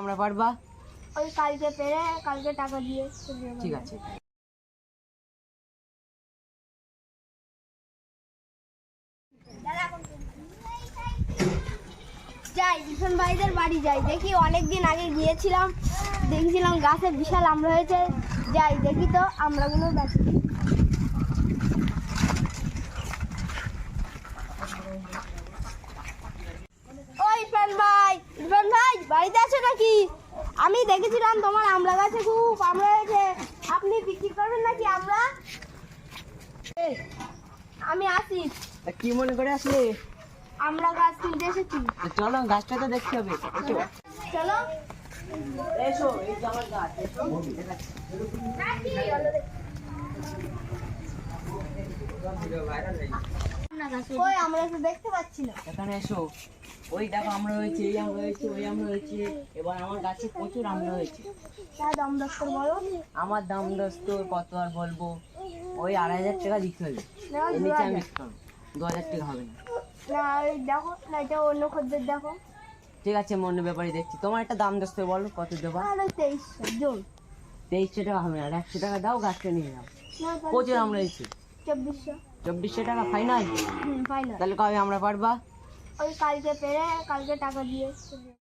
আমরা পারবা। ওই কালকে পেরে কালকে টাকা দিয়ে ঠিক আছে। যাই ভীষণ ভাইদের বাড়ি যাই। দেখি অনেক দিন আগে গিয়েছিলাম দেখছিলাম গাছে বিশাল আমরা হয়েছে যাই দেখি তো আমরাগুলো বেঁচে। ওই নাকি? আমি দেখেছিলাম তোমার আমড়া গাছে খুব আমড়া হয়েছে। আপনি বিক্রি করবেন নাকি আমরা আমি আসি। কি মনে করে আসলে? আমরা গাছ কিনতে এসেছি। চলো গাছটা তো দেখতে হবে। চলো। এসো এই যে আমার গাছ এসো। আমরা তো দেখতে পাচ্ছি না। এখানে এসো। ওই দেখো আমরা হয়েছে এই আমরা হয়েছে ওই আমরা হয়েছে এবার আমার গাছে প্রচুর আমরা হয়েছে তা দাম দস্তর বলো। আমার দাম দোস্ত কত আর বলব? ওই আড়াই হাজার টাকা দিতে হবে। দু নিচে আমি হাজার। দু হাজার টাকা হবে না। না ওই দেখো না এটা অন্য খদ্দের দেখো। ঠিক আছে মনে ব্যাপারে দেখছি। তোমার একটা দাম দোস্ত বলো কত দেবা? তেইশশো টাকা হবে না একশো টাকা দাও গাছটা নিয়ে যাও প্রচুর আমরা হয়েছে চব্বিশশো। চব্বিশশো টাকা ফাইনাল ফাইনাল তাহলে কবে আমরা পারবা? ওই কালকে পেরে কালকে টাকা দিয়ে।